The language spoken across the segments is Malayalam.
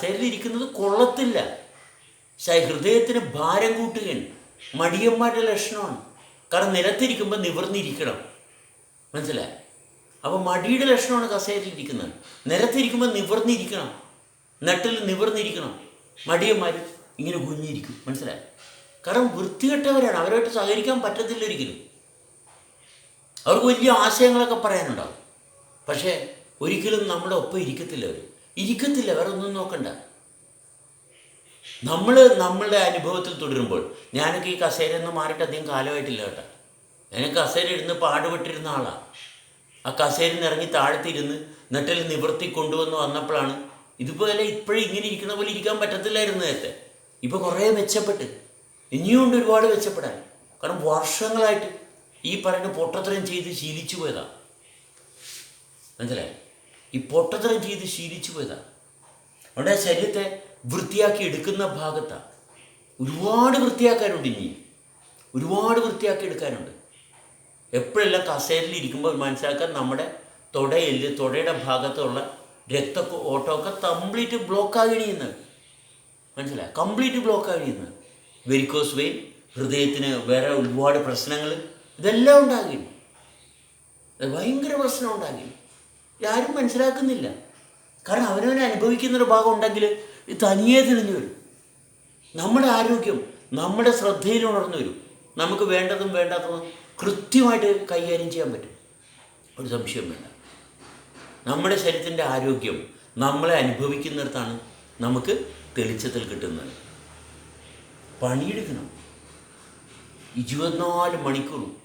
കസേരയിലിരിക്കുന്നത് കൊള്ളത്തില്ല. ഹൃദയത്തിന് ഭാരം കൂട്ടുകയാണ്. മടിയന്മാരുടെ ലക്ഷണമാണ്. കാരണം നിലത്തിരിക്കുമ്പോൾ നിവർന്നിരിക്കണം. മനസ്സിലായി? അപ്പോൾ മടിയുടെ ലക്ഷണമാണ് കസേരയിലിരിക്കുന്നത് നിലത്തിരിക്കുമ്പോൾ നിവർന്നിരിക്കണം. നട്ടിൽ നിവർന്നിരിക്കണം. മടിയന്മാർ ഇങ്ങനെ കുഞ്ഞിരിക്കും മനസ്സിലായി? കാരണം വൃത്തികെട്ടവരാണ്. അവരായിട്ട് സഹകരിക്കാൻ പറ്റത്തില്ല ഒരിക്കലും. അവർക്ക് വലിയ ആശയങ്ങളൊക്കെ പറയാനുണ്ടാവും. പക്ഷേ ഒരിക്കലും നമ്മുടെ ഒപ്പം ഇരിക്കത്തില്ല അവർ ഇരിക്കത്തില്ല വേറെ ഒന്നും നോക്കണ്ട. നമ്മൾ നമ്മളുടെ അനുഭവത്തിൽ തുടരുമ്പോൾ ഞാനൊക്കെ ഈ കസേര നിന്ന് മാറിയിട്ട് അധികം കാലമായിട്ടില്ല കേട്ടോ. ഞാൻ കസേര ഇരുന്ന് പാടുപെട്ടിരുന്ന ആളാണ് ആ കസേരയിൽ നിന്ന് ഇറങ്ങി താഴ്ത്തിയിരുന്ന് നെട്ടിൽ നിവർത്തി കൊണ്ടുവന്ന് വന്നപ്പോഴാണ് ഇതുപോലെ ഇപ്പോഴും ഇങ്ങനെ ഇരിക്കുന്ന പോലെ ഇരിക്കാൻ പറ്റത്തില്ലായിരുന്നു നേരത്തെ. ഇപ്പോൾ കുറേ മെച്ചപ്പെട്ട്. ഇനിയും ഉണ്ട് ഒരുപാട് മെച്ചപ്പെടാൻ. കാരണം വർഷങ്ങളായിട്ട് ഈ പറയുന്ന പൊട്ടത്തരം ചെയ്ത് ശീലിച്ചു പോയതാണ് മനസ്സിലായി? ഈ പൊട്ടത്തരം ചെയ്ത് ശീലിച്ചു പോയതാണ് അവിടെ ശരീരത്തെ വൃത്തിയാക്കി എടുക്കുന്ന ഭാഗത്താണ് ഒരുപാട് വൃത്തിയാക്കാനുണ്ട് ഇനി. ഒരുപാട് വൃത്തിയാക്കി എടുക്കാനുണ്ട്. എപ്പോഴെല്ലാം കസേരയിൽ ഇരിക്കുമ്പോൾ മനസ്സിലാക്കാൻ നമ്മുടെ തുടയെല്ല് തുടയുടെ ഭാഗത്തുള്ള രക്ത ഓട്ടമൊക്കെ കംപ്ലീറ്റ് ബ്ലോക്ക് ആകണിയെന്ന് മനസ്സിലായി? കംപ്ലീറ്റ് ബ്ലോക്ക് ആകണിയെന്ന് വെരിക്കോസ് വെയിൻ ഹൃദയത്തിന് വേറെ ഒരുപാട് പ്രശ്നങ്ങൾ ഇതെല്ലാം ഉണ്ടാകും ഭയങ്കര പ്രശ്നം ഉണ്ടാക്കി ആരും മനസ്സിലാക്കുന്നില്ല. കാരണം അവനവനെ അനുഭവിക്കുന്നൊരു ഭാഗം ഉണ്ടെങ്കിൽ ഇത് തനിയെ തെളിഞ്ഞു വരും. നമ്മുടെ ആരോഗ്യം നമ്മുടെ ശ്രദ്ധയിൽ ഉണർന്നു വരും. നമുക്ക് വേണ്ടതും വേണ്ടാത്തതും കൃത്യമായിട്ട് കൈകാര്യം ചെയ്യാൻ പറ്റും. ഒരു സംശയം വേണ്ട. നമ്മുടെ ശരീരത്തിന്റെ ആരോഗ്യം നമ്മളെ അനുഭവിക്കുന്നിടത്താണ് നമുക്ക് തെളിച്ചത്തിൽ കിട്ടുന്നത്. പണിയെടുക്കണം. ഇരുപത്തിനാല് മണിക്കൂറും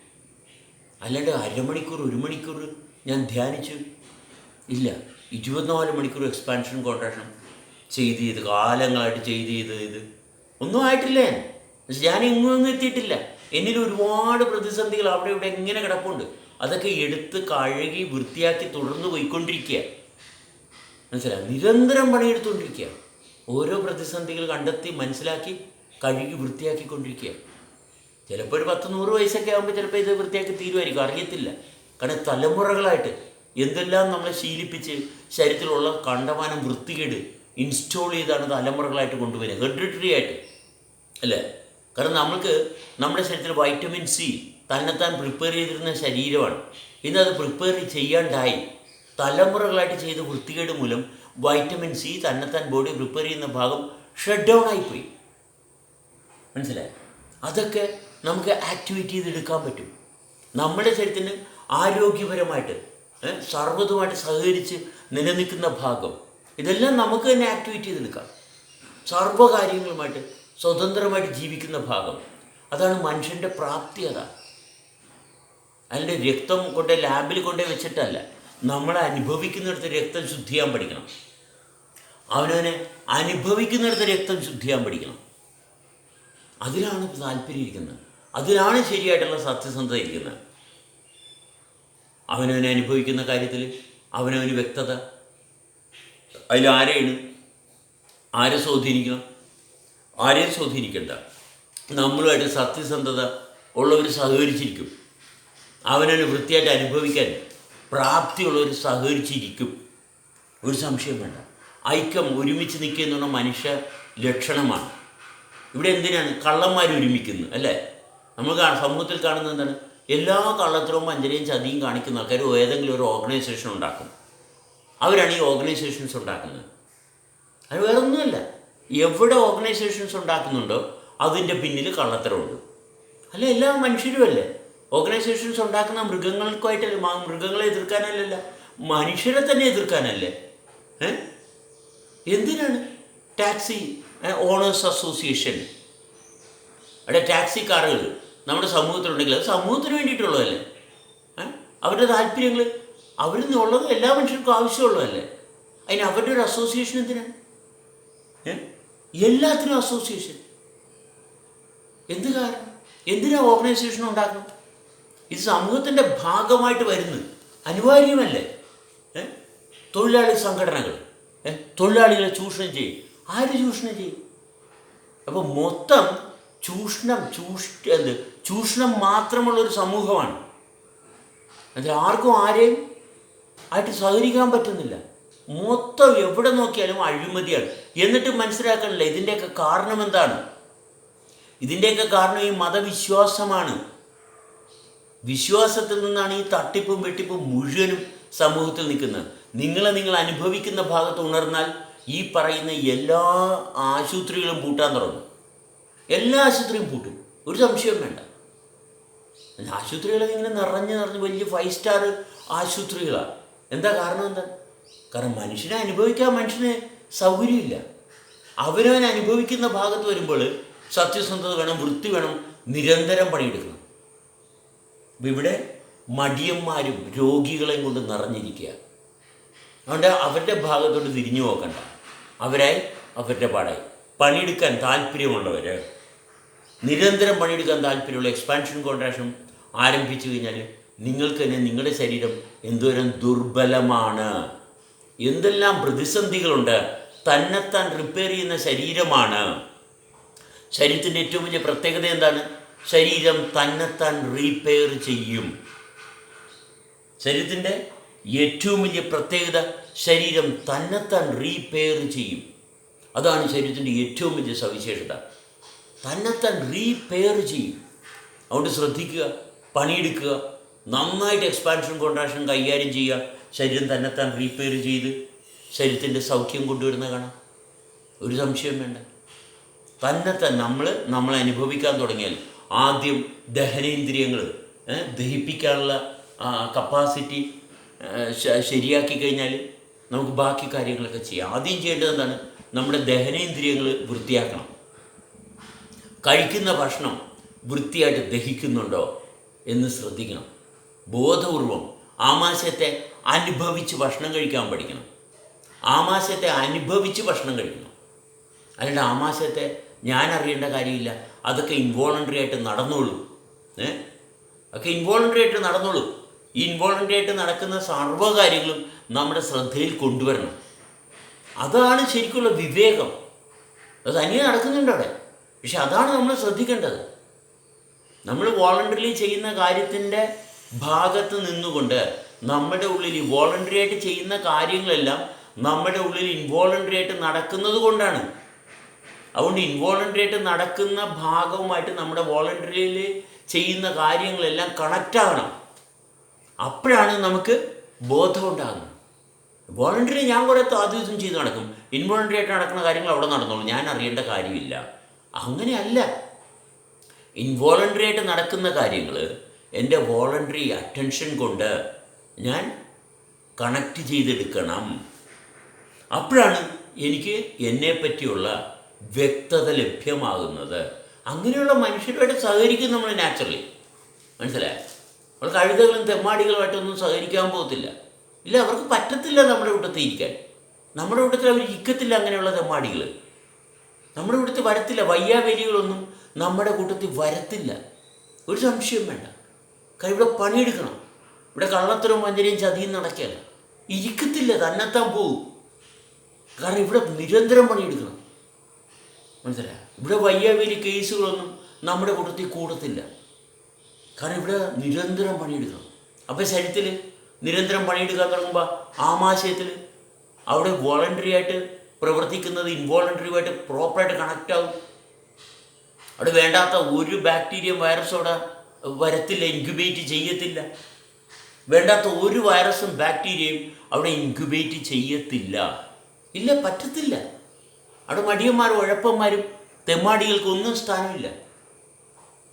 അല്ലാണ്ട് അരമണിക്കൂർ ഒരു മണിക്കൂർ ഞാൻ ധ്യാനിച്ചു ഇല്ല. ഇരുപത്തിനാല് മണിക്കൂർ എക്സ്പാൻഷൻ കോൺട്രാക്ഷൻ ചെയ്ത് ചെയ്ത് കാലങ്ങളായിട്ട് ചെയ്ത് ചെയ്ത് ഇത് ഒന്നും ആയിട്ടില്ല? ഞാൻ എങ്ങും എത്തിയിട്ടില്ല. എന്നിൽ ഒരുപാട് പ്രതിസന്ധികൾ അവിടെ ഇവിടെ എങ്ങനെ കിടപ്പുണ്ട്. അതൊക്കെ എടുത്ത് കഴുകി വൃത്തിയാക്കി തുടർന്ന് പോയിക്കൊണ്ടിരിക്കുക. മനസ്സിലായി? നിരന്തരം പണിയെടുത്തുകൊണ്ടിരിക്കുക. ഓരോ പ്രതിസന്ധികൾ കണ്ടെത്തി മനസ്സിലാക്കി കഴുകി വൃത്തിയാക്കിക്കൊണ്ടിരിക്കുക. ചിലപ്പോൾ ഒരു പത്ത് നൂറ് വയസ്സൊക്കെ ആകുമ്പോൾ ചിലപ്പോൾ ഇത് വൃത്തിയാക്കി തീരുമായിരിക്കും അറിയത്തില്ല. കാരണം തലമുറകളായിട്ട് എന്തെല്ലാം നമ്മളെ ശീലിപ്പിച്ച് ശരീരത്തിലുള്ള കണ്ടമാനം വൃത്തികേട് ഇൻസ്റ്റോൾ ചെയ്താണ് തലമുറകളായിട്ട് കൊണ്ടുവരിക. ഹെറിഡിറ്ററി ആയിട്ട്. അല്ലേ? കാരണം നമ്മൾക്ക് നമ്മുടെ ശരീരത്തിൽ വൈറ്റമിൻ സി തന്നെത്താൻ പ്രിപ്പയർ ചെയ്തിരുന്ന ശരീരമാണ്. ഇന്ന് അത് പ്രിപ്പയർ ചെയ്യാണ്ടായി തലമുറകളായിട്ട് ചെയ്ത വൃത്തികേട് മൂലം വൈറ്റമിൻ സി തന്നെത്താൻ ബോഡി പ്രിപ്പയർ ചെയ്യുന്ന ഭാഗം ഷട്ട് ഡൗൺ ആയിപ്പോയി. മനസ്സിലായി? അതൊക്കെ നമുക്ക് ആക്ടിവേറ്റ് ചെയ്തെടുക്കാൻ പറ്റും. നമ്മുടെ ശരീരത്തിന് ആരോഗ്യപരമായിട്ട് സർവതുമായിട്ട് സഹകരിച്ച് നിലനിൽക്കുന്ന ഭാഗം. ഇതെല്ലാം നമുക്ക് തന്നെ ആക്ടിവേറ്റ് നിൽക്കാം സർവകാര്യങ്ങളുമായിട്ട് സ്വതന്ത്രമായിട്ട് ജീവിക്കുന്ന ഭാഗം. അതാണ് മനുഷ്യന്റെ പ്രാപ്തി അതാണ് അതിന്റെ രക്തം കൊണ്ട് ലാബിൽ കൊണ്ടേ വെച്ചിട്ടല്ല. നമ്മളെ അനുഭവിക്കുന്നിടത്ത് രക്തം ശുദ്ധിയാൻ പഠിക്കണം. അവനവനെ അനുഭവിക്കുന്നിടത്ത് രക്തം ശുദ്ധിയാൻ പഠിക്കണം. അതിലാണ് താല്പര്യം ഇരിക്കുന്നത്. അതിലാണ് ശരിയായിട്ടുള്ള സത്യസന്ധത ഇരിക്കുന്നത്. അവനവനെ അനുഭവിക്കുന്ന കാര്യത്തിൽ അവനവന് വ്യക്തത. അതിൽ ആരെയാണ്? ആരെ സ്വാധീനിക്കണം? ആരെയും സ്വാധീനിക്കണ്ട. നമ്മളുമായിട്ട് സത്യസന്ധത ഉള്ളവർ സഹകരിച്ചിരിക്കും. അവനവന് വൃത്തിയായിട്ട് അനുഭവിക്കാൻ പ്രാപ്തിയുള്ളവർ സഹകരിച്ചിരിക്കും. ഒരു സംശയം വേണ്ട. ഐക്യം ഒരുമിച്ച് നിൽക്കുക മനുഷ്യ ലക്ഷണമാണ്. ഇവിടെ എന്തിനാണ്? കള്ളന്മാർ ഒരുമിക്കുന്നത് അല്ലേ? നമ്മൾ സമൂഹത്തിൽ കാണുന്നത് എന്താണ്? എല്ലാ കള്ളത്തരവും വഞ്ചനയും ചതിയും കാണിക്കുന്ന ആൾക്കാർ ഏതെങ്കിലും ഒരു ഓർഗനൈസേഷൻ ഉണ്ടാക്കും. അവരാണ് ഈ ഓർഗനൈസേഷൻസ് ഉണ്ടാക്കുന്നത്. അത് വേറെ ഒന്നുമല്ല എവിടെ ഓർഗനൈസേഷൻസ് ഉണ്ടാക്കുന്നുണ്ടോ അതിന്റെ പിന്നിൽ കള്ളത്തരമുണ്ട്. അല്ല? എല്ലാ മനുഷ്യരും അല്ലേ? ഓർഗനൈസേഷൻസ് ഉണ്ടാക്കുന്ന മൃഗങ്ങൾക്കായിട്ടല്ല മൃഗങ്ങളെ എതിർക്കാനല്ലല്ല. മനുഷ്യരെ തന്നെ എതിർക്കാനല്ലേ? എന്തിനാണ്? ടാക്സി ഓണേഴ്സ് അസോസിയേഷൻ അവിടെ ടാക്സി കാറുകൾ നമ്മുടെ സമൂഹത്തിലുണ്ടെങ്കിൽ അത് സമൂഹത്തിന് വേണ്ടിയിട്ടുള്ളതല്ലേ? അവരുടെ താല്പര്യങ്ങൾ അവരിൽ നിന്നുള്ളത് എല്ലാ മനുഷ്യർക്കും ആവശ്യമുള്ളതല്ലേ? അതിന് അവരുടെ ഒരു അസോസിയേഷൻ എന്തിനാണ്? എല്ലാത്തിനും അസോസിയേഷൻ എന്ത് കാരണം? എന്തിനാ ഓർഗനൈസേഷൻ ഉണ്ടാക്കണം? ഇത് സമൂഹത്തിന്റെ ഭാഗമായിട്ട് വരുന്നത് അനിവാര്യമല്ലേ? തൊഴിലാളി സംഘടനകൾ തൊഴിലാളികളെ ചൂഷണം ചെയ്യും. ആര് ചൂഷണം ചെയ്യും? അപ്പോൾ മൊത്തം ചൂഷണം ചൂഷ എന്ത്? ചൂഷണം മാത്രമുള്ള ഒരു സമൂഹമാണ്. എന്നാൽ ആർക്കും ആരെയും ആയിട്ട് സഹകരിക്കാൻ പറ്റുന്നില്ല. മൊത്തം എവിടെ നോക്കിയാലും അഴിമതിയാണ്. എന്നിട്ട് മനസ്സിലാക്കണില്ല ഇതിന്റെയൊക്കെ കാരണം എന്താണ്? ഇതിന്റെയൊക്കെ കാരണം ഈ മതവിശ്വാസമാണ്. വിശ്വാസത്തിൽ നിന്നാണ് ഈ തട്ടിപ്പും വെട്ടിപ്പും മുഴുവനും സമൂഹത്തിൽ നിൽക്കുന്നത്. നിങ്ങളെ നിങ്ങൾ അനുഭവിക്കുന്ന ഭാഗത്ത് ഉണർന്നാൽ ഈ പറയുന്ന എല്ലാ ആശുപത്രികളും പൂട്ടാൻ തുടങ്ങും. എല്ലാ ആശുപത്രിയും പൂട്ടും. ഒരു സംശയവും വേണ്ട. ആശുപത്രികളൊക്കെ ഇങ്ങനെ നിറഞ്ഞ് നിറഞ്ഞ് വലിയ ഫൈവ് സ്റ്റാർ ആശുപത്രികളാണ് എന്താ കാരണം എന്താ? കാരണം മനുഷ്യനെ അനുഭവിക്കാൻ മനുഷ്യന് സൗകര്യമില്ല. അവനവൻ അനുഭവിക്കുന്ന ഭാഗത്ത് വരുമ്പോൾ സത്യസന്ധത വേണം വൃത്തി വേണം നിരന്തരം പണിയെടുക്കണം. അപ്പം ഇവിടെ മടിയന്മാരും രോഗികളെയും കൊണ്ട് നിറഞ്ഞിരിക്കുക. അതുകൊണ്ട് അവരുടെ ഭാഗത്തോട്ട് തിരിഞ്ഞു നോക്കണ്ട. അവരായി അവരുടെ പാടായി. പണിയെടുക്കാൻ താല്പര്യമുള്ളവർ നിരന്തരം പണിയെടുക്കാൻ താല്പര്യമുള്ള എക്സ്പാൻഷൻ കോൺട്രാക്ഷൻ ആരംഭിച്ചു കഴിഞ്ഞാൽ നിങ്ങൾക്ക് തന്നെ നിങ്ങളുടെ ശരീരം എന്തോരം ദുർബലമാണ്. എന്തെല്ലാം പ്രതിസന്ധികളുണ്ട് തന്നെത്താൻ റിപ്പയർ ചെയ്യുന്ന ശരീരമാണ്. ശരീരത്തിന്റെ ഏറ്റവും വലിയ പ്രത്യേകത എന്താണ്? ശരീരം തന്നെത്താൻ റീപെയർ ചെയ്യും. ശരീരത്തിന്റെ ഏറ്റവും വലിയ പ്രത്യേകത ശരീരം തന്നെത്താൻ റീപെയർ ചെയ്യും. അതാണ് ശരീരത്തിന്റെ ഏറ്റവും വലിയ സവിശേഷത. തന്നെത്താൻ റീപെയർ ചെയ്യും. അതുകൊണ്ട് ശ്രദ്ധിക്കുക പണിയെടുക്കുക നന്നായിട്ട് എക്സ്പാൻഷൻ കോൺട്രാക്ഷൻ കൈകാര്യം ചെയ്യുക. ശരീരം തന്നെത്താൻ റീപെയർ ചെയ്ത് ശരീരത്തിന്റെ സൗഖ്യം കൊണ്ടുവരുന്ന കാണാം. ഒരു സംശയം വേണ്ട. തന്നെത്താൻ നമ്മൾ നമ്മൾ അനുഭവിക്കാൻ തുടങ്ങിയാൽ ആദ്യം ദഹനേന്ദ്രിയങ്ങൾ ദഹിപ്പിക്കാനുള്ള കപ്പാസിറ്റി ശരിയാക്കി കഴിഞ്ഞാൽ നമുക്ക് ബാക്കി കാര്യങ്ങളൊക്കെ ചെയ്യാം. ആദ്യം ചെയ്യേണ്ടത് എന്താണ്? നമ്മുടെ ദഹനേന്ദ്രിയങ്ങൾ വൃത്തിയാക്കണം. കഴിക്കുന്ന ഭക്ഷണം വൃത്തിയായിട്ട് ദഹിക്കുന്നുണ്ടോ എന്ന് ശ്രദ്ധിക്കണം. ബോധപൂർവം ആമാശയത്തെ അനുഭവിച്ച് ഭക്ഷണം കഴിക്കാൻ പഠിക്കണം. ആമാശയത്തെ അനുഭവിച്ച് ഭക്ഷണം കഴിക്കണം. അല്ലാണ്ട് ആമാശയത്തെ ഞാൻ അറിയേണ്ട കാര്യമില്ല. അതൊക്കെ ഇൻവോളണ്ടറി ആയിട്ട് നടന്നോളൂ. ഏ? ഒക്കെ ഇൻവോളണ്ടറി ആയിട്ട് നടന്നോളൂ. ഈ ഇൻവോളണ്ടറി ആയിട്ട് നടക്കുന്ന സർവ കാര്യങ്ങളും നമ്മുടെ ശ്രദ്ധയിൽ കൊണ്ടുവരണം. അതാണ് ശരിക്കുള്ള വിവേകം. അത് തനിയെ നടക്കുന്നുണ്ട് അവിടെ പക്ഷെ അതാണ് നമ്മൾ ശ്രദ്ധിക്കേണ്ടത്. നമ്മൾ വോളണ്ടറിലി ചെയ്യുന്ന കാര്യത്തിന്റെ ഭാഗത്ത് നിന്നുകൊണ്ട് നമ്മുടെ ഉള്ളിൽ വോളണ്ടറി ആയിട്ട് ചെയ്യുന്ന കാര്യങ്ങളെല്ലാം നമ്മുടെ ഉള്ളിൽ ഇൻവോളണ്ടറി ആയിട്ട് നടക്കുന്നത് കൊണ്ടാണ്. അതുകൊണ്ട് ഇൻവോളണ്ടറി ആയിട്ട് നടക്കുന്ന ഭാഗവുമായിട്ട് നമ്മുടെ വോളണ്ടറിയിൽ ചെയ്യുന്ന കാര്യങ്ങളെല്ലാം കണക്റ്റ് ആകണം അപ്പോഴാണ് നമുക്ക് ബോധം ഉണ്ടാകുന്നത് വോളണ്ടറി ഞാൻ കുറേ അതും ഇതും ചെയ്ത് നടക്കും. ഇൻവോളണ്ടറി ആയിട്ട് നടക്കുന്ന കാര്യങ്ങൾ അവിടെ നടന്നോളൂ. ഞാൻ അറിയേണ്ട കാര്യമില്ല. അങ്ങനെയല്ല. ഇൻവോളണ്ടറി ആയിട്ട് നടക്കുന്ന കാര്യങ്ങൾ എന്റെ വോളണ്ടറി അറ്റൻഷൻ കൊണ്ട് ഞാൻ കണക്റ്റ് ചെയ്തെടുക്കണം. അപ്പോഴാണ് എനിക്ക് എന്നെ പറ്റിയുള്ള വ്യക്തത ലഭ്യമാകുന്നത്. അങ്ങനെയുള്ള മനുഷ്യരുമായിട്ട് സഹകരിക്കും നമ്മൾ നാച്ചുറലി മനസ്സിലായ? നമ്മൾ കഴുതകളും തെമ്മാടികളുമായിട്ടൊന്നും സഹകരിക്കാൻ പോകത്തില്ല. ഇല്ല അവർക്ക് പറ്റത്തില്ല നമ്മുടെ കൂട്ടത്തിൽ ഇരിക്കാൻ. നമ്മുടെ കൂട്ടത്തിൽ അവർ ഇരിക്കത്തില്ല അങ്ങനെയുള്ള തെമ്മാടികൾ നമ്മുടെ കൂട്ടത്തിൽ വരത്തില്ല വയ്യാവേലികളൊന്നും നമ്മുടെ കൂട്ടത്തിൽ വരത്തില്ല. ഒരു സംശയം വേണ്ട. കാരണം ഇവിടെ പണിയെടുക്കണം. ഇവിടെ കള്ളത്തരവും വഞ്ചനയും ചതിയും നടക്കുകയല്ല. ഇരിക്കത്തില്ല തന്നെത്താൻ പോവും. കാരണം ഇവിടെ നിരന്തരം പണിയെടുക്കണം. മനസ്സിലായ? ഇവിടെ വയ്യാവേലി കേസുകളൊന്നും നമ്മുടെ കൂട്ടത്തിൽ കൂടത്തില്ല. കാരണം ഇവിടെ നിരന്തരം പണിയെടുക്കണം. അപ്പോൾ ശരീരത്തിൽ നിരന്തരം പണിയെടുക്കാൻ തുടങ്ങുമ്പോൾ ആമാശയത്തിൽ അവിടെ വോളണ്ടറി ആയിട്ട് പ്രവർത്തിക്കുന്നത് ഇൻവോളണ്ടറിയുമായിട്ട് പ്രോപ്പറായിട്ട് കണക്റ്റ് ആവും. അവിടെ വേണ്ടാത്ത ഒരു ബാക്ടീരിയ വൈറസ് അവിടെ വരത്തില്ല ഇൻക്യുബേറ്റ് ചെയ്യത്തില്ല. വേണ്ടാത്ത ഒരു വൈറസും ബാക്ടീരിയയും അവിടെ ഇൻക്യുബേറ്റ് ചെയ്യത്തില്ല. ഇല്ല പറ്റത്തില്ല. അവിടെ മടിയന്മാരും ഉഴപ്പന്മാരും തെമ്മാടികൾക്കൊന്നും സ്ഥാനമില്ല.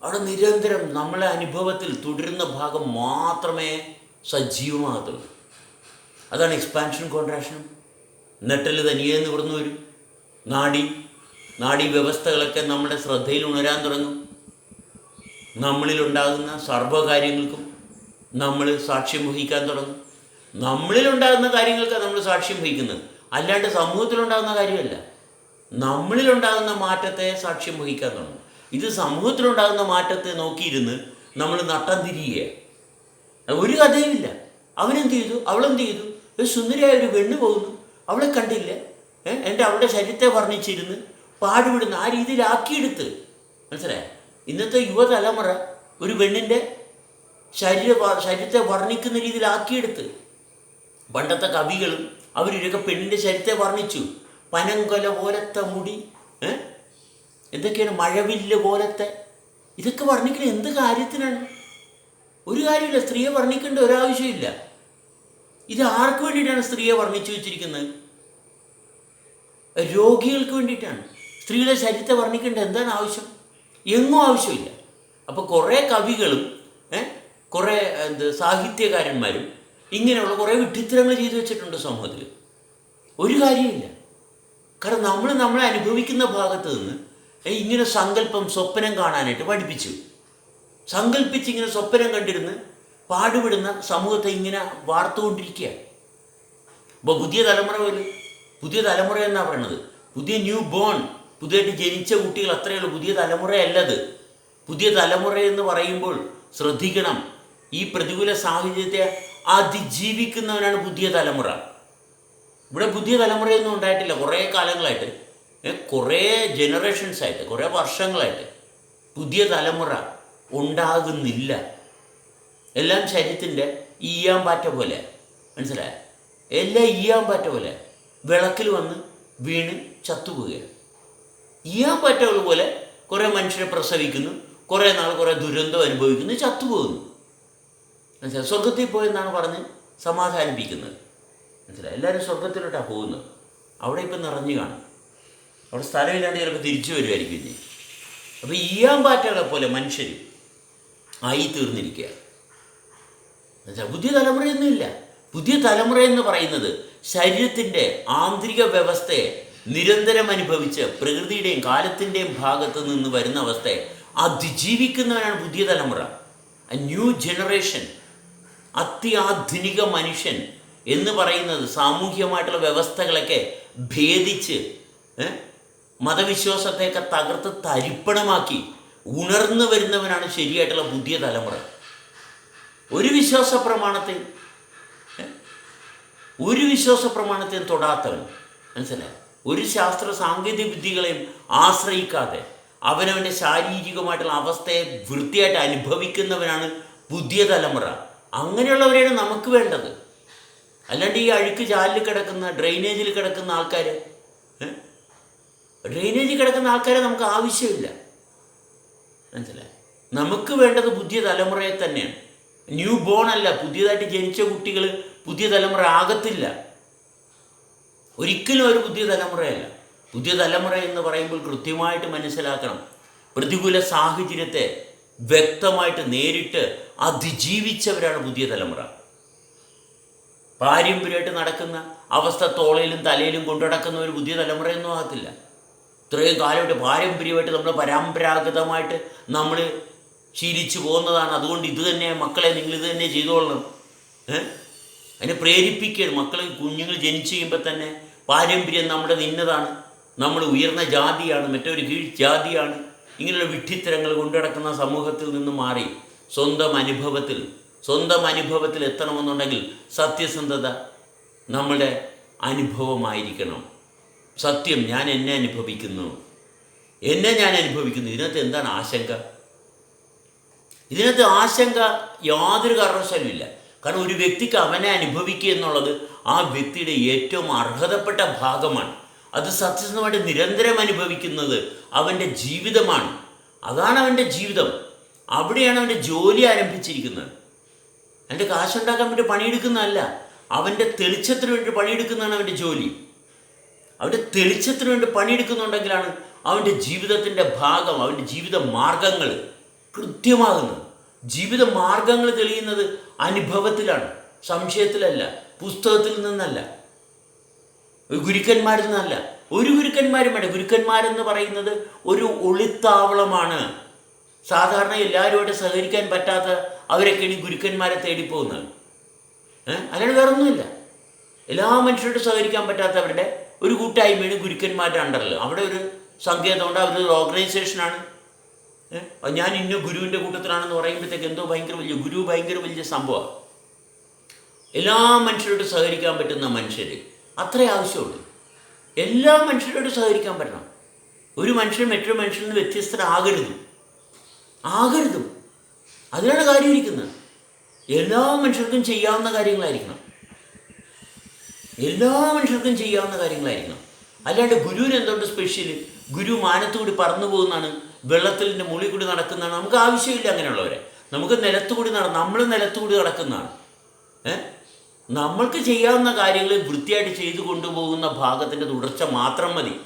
അവിടെ നിരന്തരം നമ്മളെ അനുഭവത്തിൽ തുടരുന്ന ഭാഗം മാത്രമേ സജീവമാകത്തുള്ളൂ. അതാണ് എക്സ്പാൻഷൻ കോൺട്രാക്ഷനും നെട്ടൽ തനിയെ നിവർന്നു വരും. നാടി നാടി വ്യവസ്ഥകളൊക്കെ നമ്മുടെ ശ്രദ്ധയിൽ ഉണരാൻ തുടങ്ങും. നമ്മളിലുണ്ടാകുന്ന സർവകാര്യങ്ങൾക്കും നമ്മൾ സാക്ഷ്യം വഹിക്കാൻ തുടങ്ങും. നമ്മളിലുണ്ടാകുന്ന കാര്യങ്ങൾക്കാണ് നമ്മൾ സാക്ഷ്യം വഹിക്കുന്നത്. അല്ലാണ്ട് സമൂഹത്തിലുണ്ടാകുന്ന കാര്യമല്ല. നമ്മളിലുണ്ടാകുന്ന മാറ്റത്തെ സാക്ഷ്യം വഹിക്കാൻ തുടങ്ങും. ഇത് സമൂഹത്തിലുണ്ടാകുന്ന മാറ്റത്തെ നോക്കിയിരുന്ന് നമ്മൾ നട്ടം തിരിയുക ഒരു കഥയുമില്ല. അവനെന്ത് ചെയ്തു? അവളെന്ത് ചെയ്തു? ഒരു സുന്ദരിയായ ഒരു പെണ്ണ് പോകുന്നു. അവളെ കണ്ടില്ലേ? എന്റെ അവളുടെ ശരീരത്തെ വർണിച്ചിരുന്ന് പാടുവിടുന്ന ആ രീതിയിലാക്കിയെടുത്ത്. മനസ്സിലായ? ഇന്നത്തെ യുവതലമുറ ഒരു പെണ്ണിന്റെ ശരീര ശരീരത്തെ വർണിക്കുന്ന രീതിയിലാക്കിയെടുത്ത്. പണ്ടത്തെ കവികളും അവരിതൊക്കെ പെണ്ണിന്റെ ശരീരത്തെ വർണിച്ചു. പനങ്കൊല പോലത്തെ മുടി എന്തൊക്കെയാണ്? മഴവില്ല് പോലത്തെ. ഇതൊക്കെ വർണിക്കുന്നത് എന്ത് കാര്യത്തിനാണ്? ഒരു കാര്യമില്ല സ്ത്രീയെ വർണിക്കേണ്ട ഒരാവശ്യമില്ല. ഇത് ആർക്ക് വേണ്ടിയിട്ടാണ് സ്ത്രീയെ വർണിച്ചു വെച്ചിരിക്കുന്നത്? രോഗികൾക്ക് വേണ്ടിയിട്ടാണ്. സ്ത്രീയുടെ ശരീരത്തെ വർണിക്കേണ്ട എന്താണ് ആവശ്യം? എങ്ങും ആവശ്യമില്ല. അപ്പോൾ കുറേ കവികളും കുറേ എന്ത് സാഹിത്യകാരന്മാരും ഇങ്ങനെയുള്ള കുറേ വിഡ്ഢിത്തരങ്ങൾ ചെയ്തു വെച്ചിട്ടുണ്ട് സമൂഹത്തിൽ ഒരു കാര്യമില്ല. കാരണം നമ്മൾ നമ്മളെ അനുഭവിക്കുന്ന ഭാഗത്ത് നിന്ന് ഇങ്ങനെ സങ്കല്പം സ്വപ്നം കാണാനായിട്ട് പഠിപ്പിച്ചു. സങ്കല്പിച്ച് ഇങ്ങനെ സ്വപ്നം കണ്ടിരുന്ന് പാടുപെടുന്ന സമൂഹത്തെ ഇങ്ങനെ വാർത്തുകൊണ്ടിരിക്കുകയാണ് അപ്പോൾ പുതിയ തലമുറ വരും. പുതിയ തലമുറ എന്നാണ് പറയണത്? പുതിയ ന്യൂ ബോൺ പുതിയതായിട്ട് ജനിച്ച കുട്ടികൾ അത്രയേ ഉള്ളൂ. പുതിയ തലമുറയല്ലത്. പുതിയ തലമുറ എന്ന് പറയുമ്പോൾ ശ്രദ്ധിക്കണം. ഈ പ്രതികൂല സാഹചര്യത്തെ അതിജീവിക്കുന്നവനാണ് പുതിയ തലമുറ. ഇവിടെ പുതിയ തലമുറയൊന്നും ഉണ്ടായിട്ടില്ല. കുറേ കാലങ്ങളായിട്ട് കുറേ ജനറേഷൻസ് ആയിട്ട് കുറേ വർഷങ്ങളായിട്ട് പുതിയ തലമുറ ഉണ്ടാകുന്നില്ല. എല്ലാം ശരീരത്തിന്റെ ഈയാൻ പാറ്റ പോലെ. മനസ്സിലായ? എല്ലാം ഈയാൻ പാറ്റ പോലെ. വിളക്കിൽ വന്ന് വീണ് ചത്തുപോവുകയാണ്. ഈയാൻ പാറ്റകൾ പോലെ കുറേ മനുഷ്യരെ പ്രസവിക്കുന്നു കുറേ നാൾ കുറേ ദുരന്തം അനുഭവിക്കുന്നു ചത്തുപോകുന്നു. മനസ്സിലായി? സ്വർഗത്തിൽ പോയെന്നാണ് പറഞ്ഞ് സമാധാനിപ്പിക്കുന്നത്. മനസ്സിലായി? എല്ലാവരും സ്വർഗത്തിലോട്ടാണ് പോകുന്നത്. അവിടെ ഇപ്പം നിറഞ്ഞു കാണും. അവിടെ സ്ഥലമില്ലാണ്ട് ചിലപ്പോൾ തിരിച്ചു വരുമായിരിക്കും ഇനി. അപ്പോൾ ഈയാൻ പാറ്റകളെ പോലെ മനുഷ്യർ ആയി തീർന്നിരിക്കുക എന്നുവെച്ചാൽ പുതിയ തലമുറയൊന്നുമില്ല. പുതിയ തലമുറ എന്ന് പറയുന്നത് ശരീരത്തിന്റെ ആന്തരിക വ്യവസ്ഥയെ നിരന്തരം അനുഭവിച്ച് പ്രകൃതിയുടെയും കാലത്തിന്റെയും ഭാഗത്ത് നിന്ന് വരുന്ന അവസ്ഥയെ അതിജീവിക്കുന്നവനാണ് പുതിയ തലമുറ. ന്യൂ ജനറേഷൻ അത്യാധുനിക മനുഷ്യൻ എന്ന് പറയുന്നത് സാമൂഹ്യമായിട്ടുള്ള വ്യവസ്ഥകളൊക്കെ ഭേദിച്ച് മതവിശ്വാസത്തെയൊക്കെ തകർത്ത് തരിപ്പണമാക്കി ഉണർന്നു വരുന്നവനാണ് ശരിയായിട്ടുള്ള പുതിയ തലമുറ. ഒരു വിശ്വാസ പ്രമാണത്തെ ഒരു വിശ്വാസ പ്രമാണത്തെയും തൊടാത്തവൻ മനസ്സിലായി? ഒരു ശാസ്ത്ര സാങ്കേതിക വിദ്യകളെയും ആശ്രയിക്കാതെ അവനവന്റെ ശാരീരികമായിട്ടുള്ള അവസ്ഥയെ വൃത്തിയായിട്ട് അനുഭവിക്കുന്നവനാണ് പുതിയ തലമുറ. അങ്ങനെയുള്ളവരെയാണ് നമുക്ക് വേണ്ടത്. അല്ലാണ്ട് ഈ അഴുക്ക് ചാലിൽ കിടക്കുന്ന ഡ്രെയിനേജിൽ കിടക്കുന്ന ആൾക്കാർ ഡ്രെയിനേജിൽ കിടക്കുന്ന ആൾക്കാരെ നമുക്ക് ആവശ്യമില്ല. മനസ്സിലായി? നമുക്ക് വേണ്ടത് പുതിയ തലമുറയെ തന്നെയാണ്. ന്യൂ ബോൺ അല്ല പുതിയതായിട്ട് ജനിച്ച കുട്ടികൾ പുതിയ തലമുറ ആകത്തില്ല. ഒരിക്കലും ഒരു പുതിയ തലമുറയല്ല. പുതിയ തലമുറ എന്ന് പറയുമ്പോൾ കൃത്യമായിട്ട് മനസ്സിലാക്കണം. പ്രതികൂല സാഹചര്യത്തെ വ്യക്തമായിട്ട് നേരിട്ട് അതിജീവിച്ചവരാണ് പുതിയ തലമുറ. പാരമ്പര്യമായിട്ട് നടക്കുന്ന അവസ്ഥ തോളയിലും തലയിലും കൊണ്ടുനടക്കുന്ന ഒരു പുതിയ തലമുറയൊന്നും ആകത്തില്ല. ഇത്രയും കാലമായിട്ട് പാരമ്പര്യമായിട്ട് നമ്മൾ പരമ്പരാഗതമായിട്ട് നമ്മൾ ശീലിച്ചു പോകുന്നതാണ്. അതുകൊണ്ട് ഇത് തന്നെ മക്കളെ നിങ്ങൾ ഇത് തന്നെ ചെയ്തോളണം. അതിനെ പ്രേരിപ്പിക്കുകയാണ് മക്കൾ കുഞ്ഞുങ്ങൾ ജനിച്ചു കഴിയുമ്പോൾ തന്നെ പാരമ്പര്യം നമ്മുടെ നിന്നതാണ്. നമ്മൾ ഉയർന്ന ജാതിയാണ് മറ്റൊരു കീഴ് ജാതിയാണ്. ഇങ്ങനെയുള്ള വിഡ്ഢിത്തരങ്ങൾ കൊണ്ടുനടക്കുന്ന സമൂഹത്തിൽ നിന്ന് മാറി സ്വന്തം അനുഭവത്തിൽ സ്വന്തം അനുഭവത്തിൽ എത്തണമെന്നുണ്ടെങ്കിൽ സത്യസന്ധത നമ്മുടെ അനുഭവമായിരിക്കണം. സത്യം ഞാൻ എന്നെ അനുഭവിക്കുന്നു. എന്നെ ഞാൻ അനുഭവിക്കുന്നു. ഇതിനകത്ത് എന്താണ് ആശങ്ക? ഇതിനകത്ത് ആശങ്ക യാതൊരു കാരണവശാലും ഇല്ല. കാരണം ഒരു വ്യക്തിക്ക് അവനെ അനുഭവിക്കുക എന്നുള്ളത് ആ വ്യക്തിയുടെ ഏറ്റവും അർഹതപ്പെട്ട ഭാഗമാണ്. അത് സത്യസന്ധമായിട്ട് നിരന്തരം അനുഭവിക്കുന്നത് അവന്റെ ജീവിതമാണ്. അതാണ് അവന്റെ ജീവിതം. അവിടെയാണ് അവന്റെ ജോലി ആരംഭിച്ചിരിക്കുന്നത്. അവന്റെ കാശുണ്ടാക്കാൻ വേണ്ടി പണിയെടുക്കുന്നതല്ല. അവന്റെ തെളിച്ചത്തിന് വേണ്ടി പണിയെടുക്കുന്നതാണ് അവന്റെ ജോലി. അവന്റെ തെളിച്ചത്തിന് വേണ്ടി പണിയെടുക്കുന്നുണ്ടെങ്കിലാണ് അവന്റെ ജീവിതത്തിന്റെ ഭാഗം അവന്റെ ജീവിത മാർഗങ്ങൾ കൃത്യമാകുന്നത് ജീവിത മാർഗങ്ങൾ തെളിയുന്നത് അനുഭവത്തിലാണ്. സംശയത്തിലല്ല പുസ്തകത്തിൽ നിന്നല്ല. ഗുരുക്കന്മാരിൽ നിന്നല്ല. ഒരു ഗുരുക്കന്മാരും വേണ്ട. ഗുരുക്കന്മാരെന്ന് പറയുന്നത് ഒരു ഒളിത്താവളമാണ്. സാധാരണ എല്ലാവരുമായിട്ട് സഹകരിക്കാൻ പറ്റാത്ത അവരൊക്കെയാണ് ഈ ഗുരുക്കന്മാരെ തേടിപ്പോകുന്നത് അല്ലാണ്ട് വേറെ ഒന്നുമില്ല എല്ലാ മനുഷ്യരോട് സഹകരിക്കാൻ പറ്റാത്തവരുടെ ഒരു കൂട്ടായ്മയാണ് ഗുരുക്കന്മാരുടെ അണ്ടറിൽ. അവിടെ ഒരു സങ്കേതമുണ്ട് അവരൊരു ഓർഗനൈസേഷനാണ് ഞാൻ ഇന്ന ഗുരുവിന്റെ കൂട്ടത്തിലാണെന്ന് പറയുമ്പോഴത്തേക്ക് എന്തോ ഭയങ്കര വലിയ ഗുരു ഭയങ്കര വലിയ സംഭവമാണ് എല്ലാ മനുഷ്യരോട് സഹകരിക്കാൻ പറ്റുന്ന മനുഷ്യർ അത്രേ ആവശ്യമുള്ളൂ. എല്ലാ മനുഷ്യരോട് സഹകരിക്കാൻ പറ്റണം. ഒരു മനുഷ്യൻ മറ്റൊരു മനുഷ്യനിൽ നിന്ന് വ്യത്യസ്തരാകരുത്. ആകരുതും. അതിനാണ് കാര്യം ഇരിക്കുന്നത്. എല്ലാ മനുഷ്യർക്കും ചെയ്യാവുന്ന കാര്യങ്ങളായിരിക്കണം. എല്ലാ മനുഷ്യർക്കും ചെയ്യാവുന്ന കാര്യങ്ങളായിരിക്കണം. അല്ലാണ്ട് ഗുരുവിന് എന്തുകൊണ്ട് സ്പെഷ്യൽ ഗുരു മാനത്തുകൂടി പറന്നു പോകുന്നതാണ് വെള്ളത്തിന്റെ മുളി കൂടി നടക്കുന്നതാണ്. നമുക്ക് ആവശ്യമില്ല അങ്ങനെയുള്ളവരെ. നമുക്ക് നിലത്തുകൂടി നട നമ്മൾ നിലത്തുകൂടി നടക്കുന്നതാണ്. ഏ? നമ്മൾക്ക് ചെയ്യാവുന്ന കാര്യങ്ങൾ വൃത്തിയായിട്ട് ചെയ്തു കൊണ്ടുപോകുന്ന ഭാഗത്തിന്റെ തുടർച്ച മാത്രം മതി.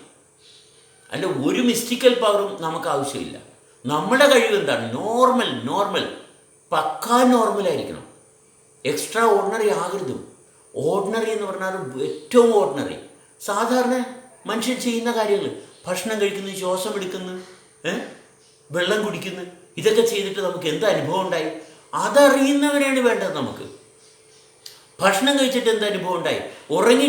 അല്ല ഒരു മിസ്റ്റിക്കൽ പവറും നമുക്ക് ആവശ്യമില്ല. നമ്മുടെ കഴിവ് എന്താണ്? നോർമൽ നോർമൽ പക്കാ നോർമൽ ആയിരിക്കണം. എക്സ്ട്രാ ഓർഡിനറി ആകരുതും. ഓർഡിനറി എന്ന് പറഞ്ഞാൽ ഏറ്റവും ഓർഡിനറി സാധാരണ മനുഷ്യൻ ചെയ്യുന്ന കാര്യങ്ങൾ ഭക്ഷണം കഴിക്കുന്നു ശ്വാസം എടുക്കുന്നു. വെള്ളം കുടിക്കുന്നു. ഇതൊക്കെ ചെയ്തിട്ട് നമുക്ക് എന്ത് അനുഭവം ഉണ്ടായി? അതറിയുന്നവരാണ് വേണ്ടത് നമുക്ക്. ഭക്ഷണം കഴിച്ചിട്ട് എന്ത് അനുഭവം ഉണ്ടായി? ഉറങ്ങി